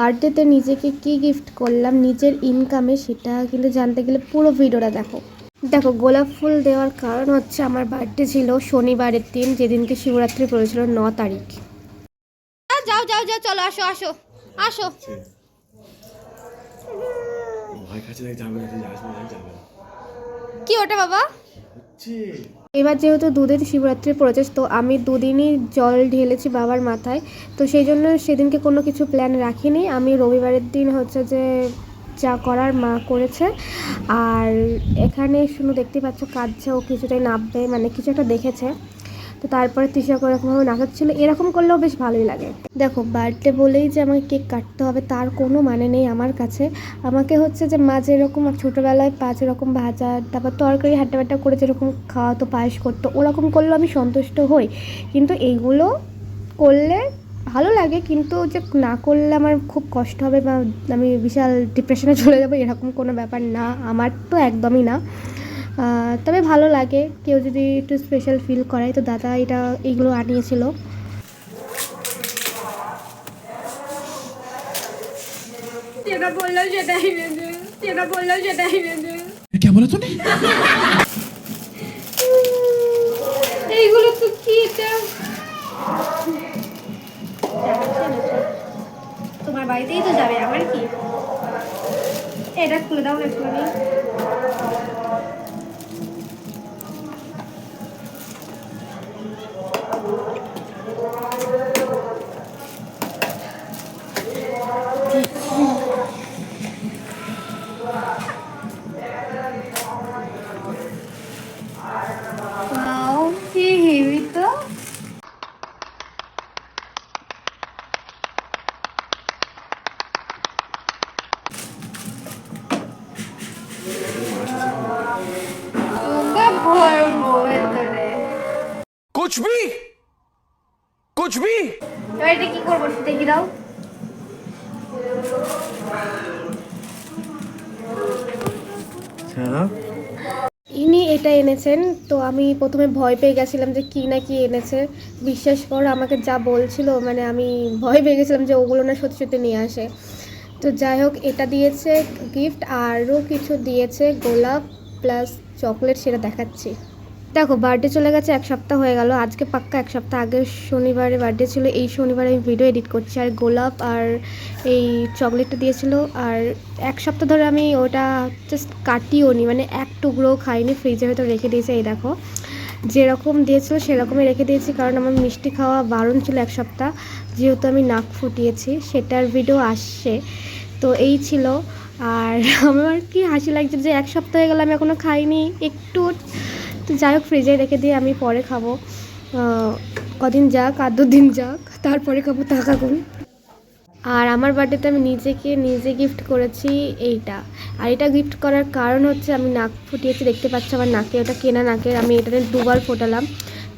বার্থডেতে নিজেকে কি গিফট করলাম নিজের ইনকামে সেটা কিন্তু জানতে গেলে পুরো ভিডিওটা দেখো। দেখো গোলাপ ফুল দেওয়ার কারণ হচ্ছে আমার বার্থডে ছিল শনিবারের দিন যেদিনকে শিবরাত্রি পড়েছিল ন তারিখ। যাও যাও যাও চলো আসো আসো আসো। কি ওটা বাবা? হচ্ছে। এবার যেহেতু দুদিন শিবরাত্রি পড়েছে তো আমি দুদিনই জল ঢেলেছি বাবার মাথায়। তো সেই জন্য সেদিনকে কোনো কিছু প্ল্যান রাখিনি। আমি রবিবারের দিন হচ্ছে যে যা করার মা করেছে। আর এখানে শুনু দেখতে পাচ্ছ কাঁদছে, ও কিছুটাই নামবে মানে কিছু একটা দেখেছে। তো তারপরে তৃষা এরকমভাবে নাচাচ্ছিল এরকম করলেও বেশ ভালোই লাগে। দেখো, বার্থডে বলেই যে আমাকে কেক কাটতে হবে তার কোনো মানে নেই আমার কাছে। আমাকে হচ্ছে যে মা যেরকম ছোটোবেলায় পাঁচ যেরকম ভাজা, তারপর তরকারি বাট্টা করে যেরকম খাওয়াতো, পায়েস করতো, ওরকম করলেও আমি সন্তুষ্ট হই। কিন্তু এইগুলো করলে ভালো লাগে, কিন্তু যে না করলে আমার খুব কষ্ট হবে বা আমি বিশাল ডিপ্রেশনে চলে যাব, এরকম কোনো ব্যাপার না। আমার তো একদমই না। তবে ভালো লাগে। কেউ যদি একটু স্পেশাল ফিল করায় তো দাদা এটা এইগুলো আনিয়েছিল। এইগুলো তো কি এটা? তোমার বাড়িতেই তো যাবে আমার কি? এটা খুলে দাও না একটু দাও ইনি এটা এনেছেন তো আমি প্রথমে ভয় পেয়ে গেছিলাম যে কি না কি এনেছে। বিশ্বাস কর আমাকে যা বলছিল মানে আমি ভয় পেয়ে গেছিলাম যে ওগুলো না সত্যি সত্যি নিয়ে আসে। তো যাই হোক, এটা দিয়েছে গিফট আরও কিছু দিয়েছে গোলাপ প্লাস চকলেট সেটা দেখাচ্ছি। দেখো বার্থডে চলে গেছে, এক সপ্তাহ হয়ে গেল। আজকে পাক্কা এক সপ্তাহ আগে শনিবারে বার্থডে ছিল, এই শনিবারে আমি ভিডিও এডিট করছি। আর গোলাপ আর এই চকলেটটা দিয়েছিল, আর এক সপ্তাহ ধরে আমি ওটা জাস্ট কাটিও নি মানে এক টুকরো খাইনি ফ্রিজে হয়তো রেখে দিয়েছে, এই দেখো। যেরকম দিয়েছিল, সেরকমই রেখে দিয়েছি। কারণ আমার মিষ্টি খাওয়া বারণ ছিল এক সপ্তাহ। যেহেতু আমি নাক ফুটিয়েছি, সেটার ভিডিও আসছে। তো এই ছিল। আর আমার কি হাসি লাগছে যে এক সপ্তাহ হয়ে গেল, আমি এখনও খাইনি। একটু তো যাই হোক ফ্রিজে রেখে দিয়ে আমি পরে খাব। কদিন যাক আর দিন যাক, তারপরে খাব টাকা গুণ আর আমার বার্থডেতে আমি নিজেকে, নিজে গিফট করেছি এইটা। আর এটা গিফট করার কারণ হচ্ছে আমি নাক ফুটিয়েছি, দেখতে পাচ্ছি আমার নাকে, ওটা কেনা নাকের, আমি এটা দুবার ফোটালাম।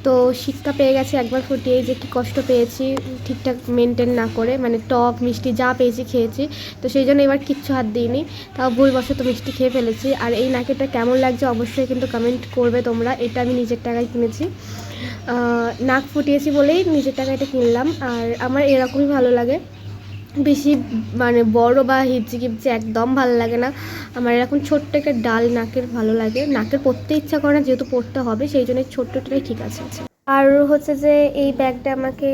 তো শিক্ষা পেয়ে গেছে একবার ফুটিয়ে যে কি কষ্ট পেয়েছি, ঠিকঠাক মেনটেন না করে মানে টক, মিষ্টি যা পেয়েছি খেয়েছি। তো সেই জন্য এবার কিচ্ছু হাত দিইনি, তাও ভুলবশত মিষ্টি খেয়ে ফেলেছি। আর এই নাকেরটা কেমন লাগছে অবশ্যই কিন্তু কমেন্ট করবে তোমরা, এটা আমি নিজের টাকায় কিনেছি। নাক ফুটিয়েছি বলেই নিজের টাকায় এটা কিনলাম, আর আমার এরকমই ভালো লাগে। বেশি মানে বড় বা হিপচি কিপচি একদম ভালো লাগে না। আমার এরকম ছোট্ট একটা ডাল নাকের ভালো লাগে। নাকের পরতে ইচ্ছা করে না, যেহেতু পরতে হবে, সেই জন্য ছোট্টটাই ঠিক আছে আর হচ্ছে যে এই ব্যাগটা আমাকে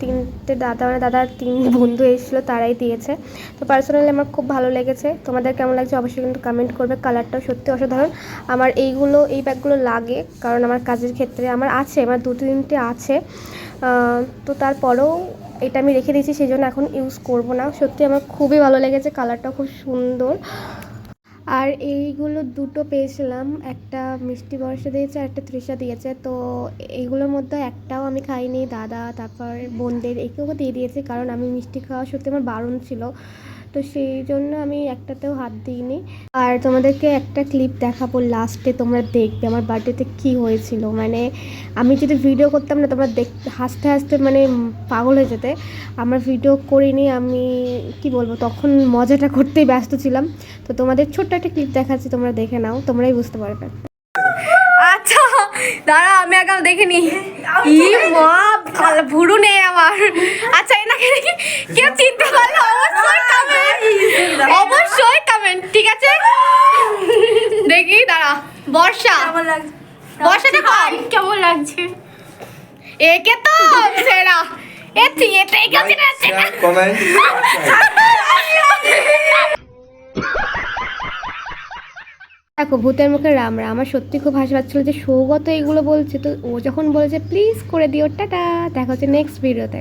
তিনটে দাদা মানে দাদার তিন বন্ধু এসেছিল, তারাই দিয়েছে। তো পার্সোনালি আমার খুব ভালো লেগেছে। তোমাদের কেমন লাগছে অবশ্যই কিন্তু কমেন্ট করবে। কালারটাও সত্যি অসাধারণ। আমার এইগুলো, এই ব্যাগগুলো লাগে, কারণ আমার কাজের ক্ষেত্রে আমার আছে, আমার দু তিনটে আছে তো তারপরেও এটা আমি রেখে দিয়েছি, সেই জন্য এখন ইউজ করব না। সত্যি আমার খুবই ভালো লেগেছে কালারটা খুব সুন্দর। আর এইগুলো দুটো পেয়েছিলাম, একটা মিষ্টি বর্ষা দিয়েছে, আর একটা তৃষা দিয়েছে। তো এইগুলোর মধ্যে একটাও আমি খাইনি, দাদা, তারপর বোনদের, একেও দিয়ে দিয়েছি, কারণ আমি মিষ্টি খাওয়া সত্যি আমার বারণ ছিল। তো সেই জন্য আমি একটাতেও হাত দিইনি। আর তোমাদেরকে একটা ক্লিপ দেখাবো লাস্টে তোমরা দেখবে আমার বার্থডেতে কী হয়েছিল। মানে আমি যদি ভিডিও করতাম না তোমরা দেখ হাসতে হাসতে মানে পাগল হয়ে যেতে। আমার ভিডিও করিনি আমি কি বলব তখন মজাটা করতেই ব্যস্ত ছিলাম। তো তোমাদের ছোট্ট একটা ক্লিপ দেখাচ্ছি তোমরা দেখে নাও তোমরাই বুঝতে পারবে। আচ্ছা দাঁড়া আমি আগে দেখিনি ই মা ভুরু নেই আমার আচ্ছা এনাকে দেখি কেউ চিনতে পারলে অবশ্যই কেমন লাগছে কম। কেমন লাগছে? একে তো সেরা। এ কমেন্ট দেখো ভূতের মুখে রাম রাম। আমার সত্যি খুব হাসি পাচ্ছিল যে সৌগত এগুলো বলছে। তো ও যখন বলেছে প্লিজ করে দিও টাটা। দেখা হচ্ছে নেক্সট ভিডিওতে